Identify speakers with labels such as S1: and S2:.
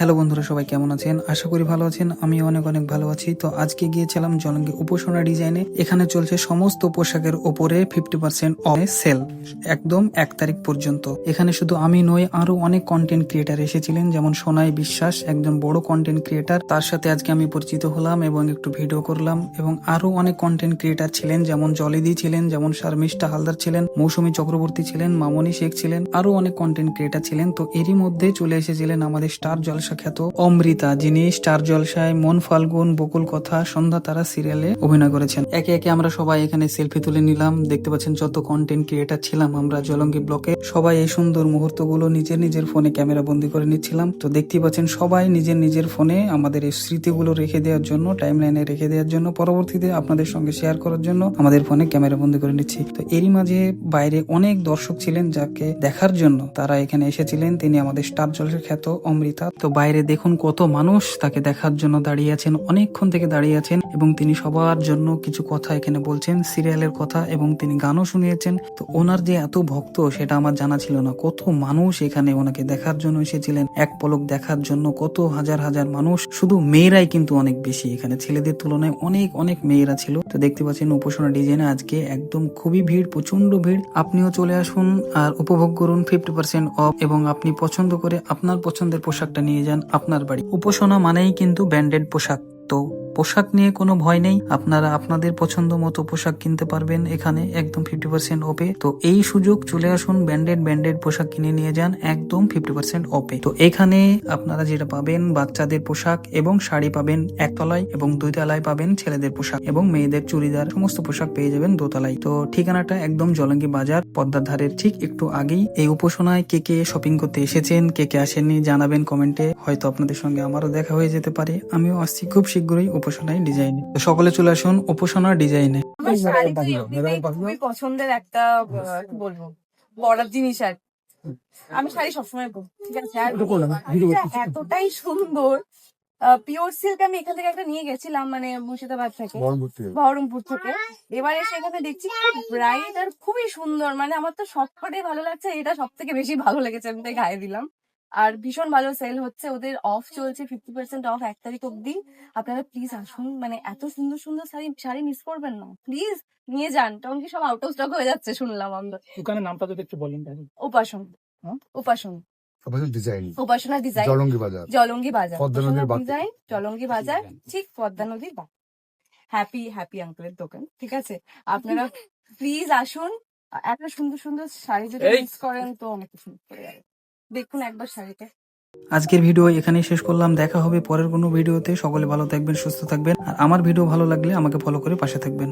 S1: Hello বন্ধুরা, সবাই কেমন আছেন? আশা করি ভালো আছেন আমি অনেক অনেক ভালো আছি। তো আজকে গিয়েছিলাম জলঙ্গি উপাসনা ডিজাইনে। এখানে চলছে সমস্ত পোশাকের ওপরে ফিফটি পার্সেন্ট অফ সেল একদম এক তারিখ পর্যন্ত। এখানে শুধু আমি নই আরও অনেক কন্টেন্ট ক্রিয়েটার এসেছিলেন, যেমন সোনাই বিশ্বাস, একজন বড় কন্টেন্ট ক্রিয়েটার তার সাথে আজকে আমি পরিচিত হলাম এবং একটু ভিডিও করলাম। এবং আরও অনেক কন্টেন্ট ক্রিয়েটার ছিলেন, যেমন জলিদি ছিলেন, যেমন শারমিষ্ঠা হালদার ছিলেন, মৌসুমী চক্রবর্তী ছিলেন, মামনি শেখ ছিলেন আরও অনেক কন্টেন্ট ক্রিয়েটার ছিলেন। তো এরই মধ্যে চলে এসেছিলেন আমাদের স্টার জলসা খ্যাত অমৃতা, যিনি স্টার জলসায় মন ফাল্গুন, বকুল কথা, সন্ধ্যা তারা সিরিয়ালে অভিনয় করেছেন। একে একে আমরা সবাই এখানে সেলফি তুলে নিলাম। দেখতে পাচ্ছেন যত কন্টেন্ট ক্রিয়েটার ছিলাম আমরা জলঙ্গি ব্লকে। সবাই এই সুন্দর মুহূর্তগুলো নিজের নিজের ফোনে ক্যামেরা বন্দি করে নিচ্ছিলাম। তো দেখতে পাচ্ছেন সবাই নিজের নিজের ফোনে আমাদের এই স্মৃতিগুলো রেখে দেওয়ার জন্য টাইম লাইনে রেখে দেওয়ার জন্য, পরবর্তীতে আপনাদের সঙ্গে শেয়ার করার জন্য আমাদের ফোনে ক্যামেরা বন্দি করে নিচ্ছি। তো এরই মাঝে বাইরে অনেক দর্শক ছিলেন যাকে দেখার জন্য তারা এখানে এসেছিলেন। তিনি আমাদের স্টার জলের খ্যাত অমৃতা। তো বাইরে দেখুন কত মানুষ তাকে দেখার জন্য দাঁড়িয়ে আছেন, অনেকক্ষণ থেকে দাঁড়িয়ে আছেন এবং তিনি সবার জন্য কিছু কথা এখানে বলছেন, সিরিয়ালের কথা এবং তিনি গানও শুনিয়েছেন। তো ওনার যে এত ভক্ত সেটা আমার জানা ছিল না। কত মানুষ এখানে ওনাকে দেখার জন্য এসেছিলেন, এক পলক দেখার জন্য কত হাজার হাজার মানুষ। শুধু মেয়েরাই কিন্তু অনেক বেশি এখানে। ছেলেদের তুলনায় অনেক অনেক মেয়েরা ছিল। তো দেখতে পাচ্ছেন উপাসনা ডিজাইনে আজকে একদম খুবই ভিড় প্রচণ্ড ভিড়। আপনিও চলে আসুন আর উপভোগ করুন ফিফটি পার্সেন্ট অফ এবং আপনি পছন্দ করে আপনার পছন্দের পোশাকটা নিয়ে যান আপনার বাড়ি। উপাসনা মানেই কিন্তু ব্যান্ডেড পোশাক। তো পোশাক নিয়ে কোনো ভয় নেই। আপনারা আপনাদের পছন্দ মতো পোশাক কিনতে পারবেন এখানে একদম ফিফটি পার্সেন্ট অফে তো এই সুযোগ চলে আসুন ব্যান্ডেড ব্যান্ডেড পোশাক কিনে নিয়ে যান একদম ফিফটি পার্সেন্ট অফে তো এখানে আপনারা যেটা পাবেন, বাচ্চাদের পোশাক এবং শাড়ি পাবেন একতলায় এবং দুই তলায় পাবেন ছেলেদের পোশাক এবং মেয়েদের চুড়িদার, সমস্ত পোশাক পেয়ে যাবেন দোতলায়। তো ঠিকানাটা একদম জলঙ্গি বাজার, পদ্মার ধারের ঠিক একটু আগেই। এই উপাসনায় কে কে শপিং করতে এসেছেন, কে কে আসেননি জানাবেন কমেন্টে। হয়তো আপনাদের সঙ্গে আমারও দেখা হয়ে যেতে পারে। আমিও আসছি খুব শীঘ্রই উপাসনায় ডিজাইনে তো সকলে চলে আসুন উপাসনা ডিজাইনে
S2: আমার শাড়ি তো এমনিতেই খুবই পছন্দের একটা আহ, কি বলব? পরার জিনিস আর কি। আমি শাড়ি সবসময় পরি ঠিক আছে? আর এতটাই সুন্দর। পিওর সিল্ক আমি এখান থেকে একটা নিয়ে গেছিলাম মানে মুর্শিদাবাদ থেকে। বহরমপুর থেকে। এবারে সেখানে দেখছি ব্রাইট আর খুবই সুন্দর। মানে আমার তো সবকটাই ভালো লাগছে এটা সব থেকে বেশি ভালো লেগেছে আমি তাই গায়ে দিলাম। আর ভীষণ ভালো সেল হচ্ছে। ওদের অফ চলছে ফিফটি পার্সেন্ট অফ এক তারিখ অব্দি আপনারা প্লিজ আসুন। মানে এত সুন্দর সুন্দর শাড়ি শাড়ি মিস করবেন না। প্লিজ নিয়ে যান। কারণ কি সব আউট অফ স্টক হয়ে যাচ্ছে শুনলাম আমরা।
S1: দোকানের নামটা যদি একটু বলেন
S2: উপাসন।
S1: হ্যাঁ?
S2: উপাসন।
S3: ডিজাইন
S2: উপাসনা ডিজাইন
S3: জলঙ্গি বাজার।
S2: জলঙ্গি বাজার। ডিজাইন জলঙ্গি বাজার ঠিক পদ্মা নদীর হ্যাপি হ্যাপি আঙ্কেলের দোকান ঠিক আছে? আপনারা প্লিজ আসুন। এত সুন্দর সুন্দর শাড়ি যদি মিস করেন তো অনেক সুন্দর করে যাবে। দেখুন একবার শাড়িটা
S1: আজকের ভিডিও এখানেই শেষ করলাম। দেখা হবে পরের কোনো ভিডিওতে। সকলে ভালো থাকবেন, সুস্থ থাকবেন। আর আমার ভিডিও ভালো লাগলে আমাকে ফলো করে পাশে থাকবেন।